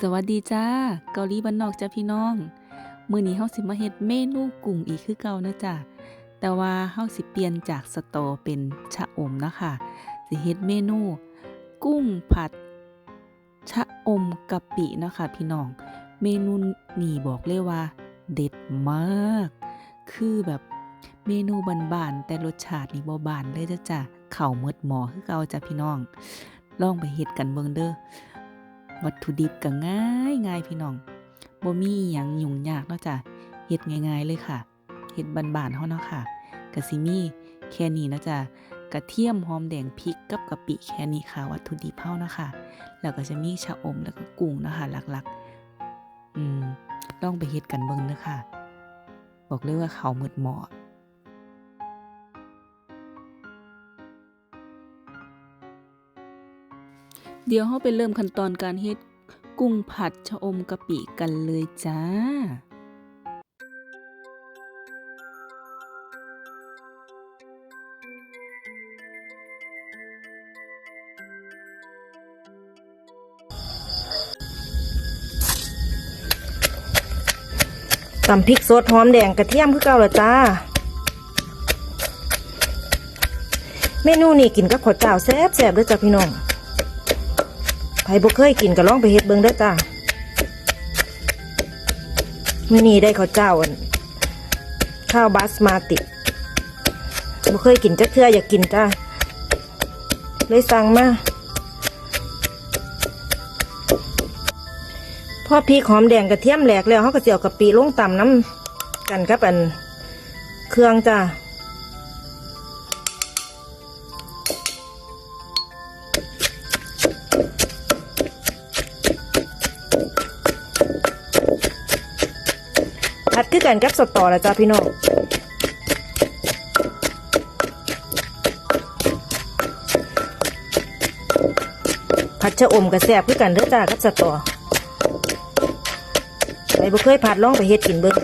สวัสดีจ้า เกาหลีบ้านนอกจ้าพี่น้อง มื้อนี้เฮาสิมาเฮ็ดเมนูกุ้งอีกคือเก่านะจ้ะแต่ว่าเฮาสิเปลี่ยนจากสตอเป็นชะอมนะคะสิเฮ็ดเมนู กุ้งผัด ชะอมกะปินะคะ พี่น้อง เมนูนี้บอกเลยว่า เด็ดมาก คือแบบเมนูบานๆแต่รสชาตินี่บ่บานเลยจ้ะจ้ะข้าวหมดหม้อคือเก่าจ้ะพี่น้อง ลองไปเฮ็ดกันเบิ่งเด้อ วัตถุดิบก็ง่ายง่ายพี่น้องบ่มีอิหยังยุ่งยากเนาะจ้ะเฮ็ดง่ายๆเลยค่ะเฮ็ดบานๆเฮาเนาะค่ะก็สิมีแค่นี้เนาะจ้ะกระเทียมหอมแดงพริกกับกะปิแค่นี้ค่ะ วัตถุดิบเฮาเนาะค่ะแล้วก็จะมีชะอมแล้วก็กุ้งเนาะค่ะหลักๆ อืมลองไปเฮ็ดกันเบิ่งเด้อค่ะ บอกเลยว่าเขาหมดหม้อ เดี๋ยวเราไปเริ่มขั้นตอนการเฮ็ดกุ้งผัดชะอมกะปิกันเลยจ้า ตำพริกสดหอมแดงกระเทียมคือเก่าละจ้า เมนูนี้กินกับข้าวเจ้าแซ่บแซ่บๆเด้อจ้าพี่น้อง ใครบ่เคยกินก็ลองไปเฮ็ดเบิ่งเด้อจ้ามื้อนี้ได้ข้าวเจ้าอันข้าวบาสมาติบ่เคยกินจักเทื่ออยากกินจ้าเลยสั่งมาพอพริกหอมแดงกระเทียมแหลกแล้วเขาก็สิเอากะปิลงต่ำน้ำกันกับอันเครื่องจ้า ผัดคือกันกับสตอละจ้าพี่น้องผัดชะอมกับแซ่บคือกันเด้อจ้ากับสตอใครบ่เคยผัดลองไปเฮ็ดกินเบิ่ง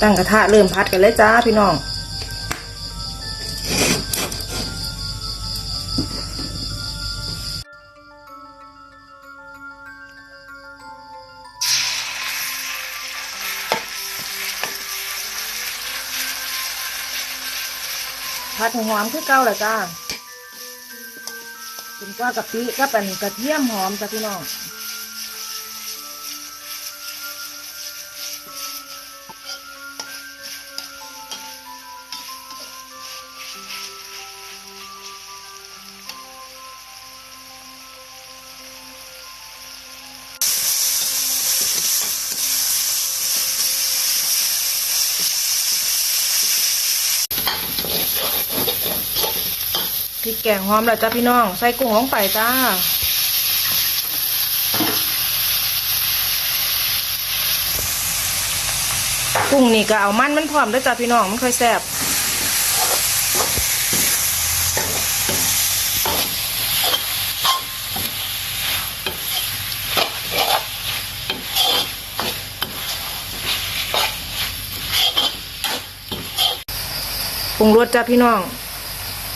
ตั้งกระทะเริ่มผัดกันเลยจ้าพี่น้อง ผัดหอมคือเก่าแหละจ้าเป็นกว่ากะปิก็เป็นกระเทียมหอมจ้ะพี่น้อง พริกแกงหอมแล้วจ้าพี่น้อง ใส่กุ้งลงไปจ้า กุ้งนี่ก็เอามันมันพร้อมด้วยจ้าพี่น้องมันค่อยแซ่บปรุงรสจ้าพี่น้อง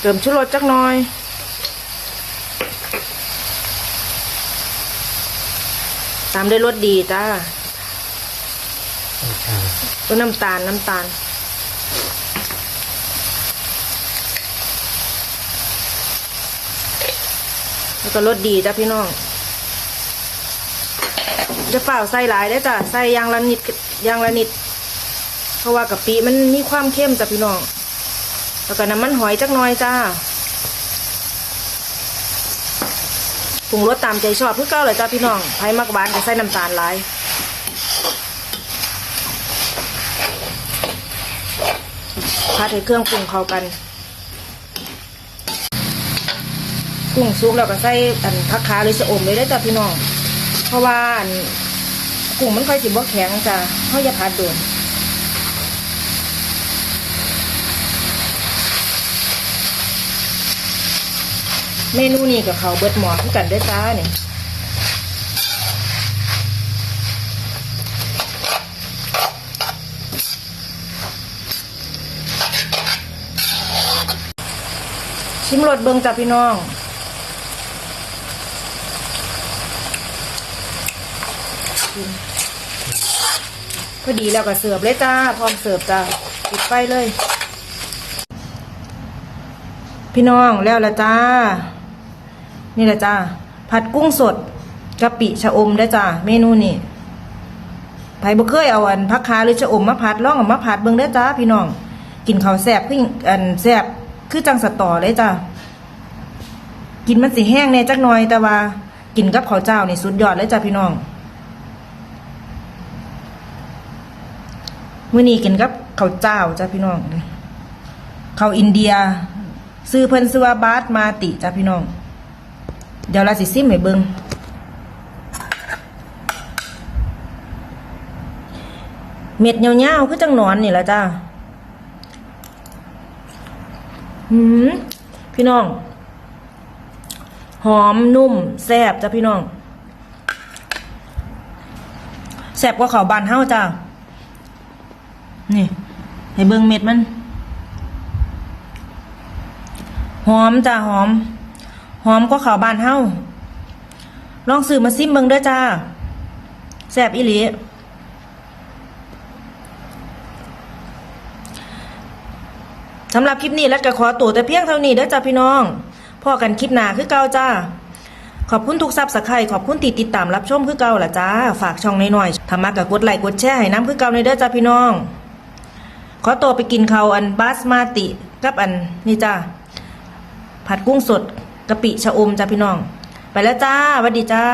เติมชูรสจักหน่อย ตามด้วยรสดีจ้าต้นน้ำตาลน้ำตาล แล้วก็รสดีจ้าพี่น้อง จะเปล่าใส่หลายได้อจ้ะใส่อยางละนิดอยางละนิด เพราะว่ากะปิมันมีความเข้มจ้ะพี่น้อง แล้วก็น้ำมันหอยจักหน่อยจ้าปรุงรสตามใจชอบเพื่อเก้าเลยจ้าพี่น้องไผ่มักหวานก็ใส่น้ำตาลหลายผัดให้เครื่องปรุงเข้ากันกุ้งซุกแล้วก็ใส่อันผักขาหรือชะอมเลยได้จ้าพี่น้อง เพราะว่าอันกุ้งมันค่อยสิบ่แข็งจ้าเขาอย่าผัดโดน เมนูนี้กับเขาเบิดหมอทุกกันด้วยจ้าเนี่ยชิมรสเบิงจ้าพี่น้องพอดีแล้วก็เสิร์ฟเลยจ้า พร้อมเสิร์ฟจ้าปิดไฟเลย พี่น้องแล้วละจ้า นี่แหละจ้าผัดกุ้งสดกะปิชะอมได้จ้าเมนูนี่ไผ่บ่เคยเอาอันผักคาหรือชะอมมาผัดล่องเอามาผัดเบิ่งได้จ้าพี่น้อง กินข้าวแซ่บคืออันแซ่บคือจังสตอเลยจ้ากินมันสิแห้งแน่จักหน่อยแต่ว่า กินกับข้าวเจ้านี่สุดยอดเลยจ้าพี่น้องมื้อนี้กินกับข้าวเจ้าจ้าพี่น้องข้าวอินเดีย ซื้อเพิ่นซื้อว่าบาสมาติจ้าพี่น้อง เดี๋ยวเราสิซิมให้เบิงเม็ดยาวๆคือจังนอนนี่แหละจ้าหืมพี่น้อง หอมนุ่มแซ่บจ้าพี่น้องแซ่บกว่าข้าวบานเฮาจ้านี่ให้เบิงเม็ดมัน หอมจ้าหอม หอมก็ข้าวบานเฮาลองซื้อมาซิมเบิงเด้อจ้าแซบอีหลีสำหรับคลิปนี้แล้วก็ขอตัวแต่เพียงเท่านี้เด้อจ้าพี่น้องพ่อกันคลิปหน้าคือเก่าจ้า ขอบคุณทุกซับสไครขอบคุณที่ติดตามรับชมคือเก่าละจ้า ฝากช่องหน้อยๆทำมากับกดไลค์กดแชร์ให้น้ำคือเก่าในเด้อจ้าพี่น้อง ขอตัวไปกินเขาอันบาสมาติ กับอันนี่จ้าผัดกุ้งสด กะปิชะอมจ้าพี่น้อง ไปแล้วจ้าสวัสดีจ้า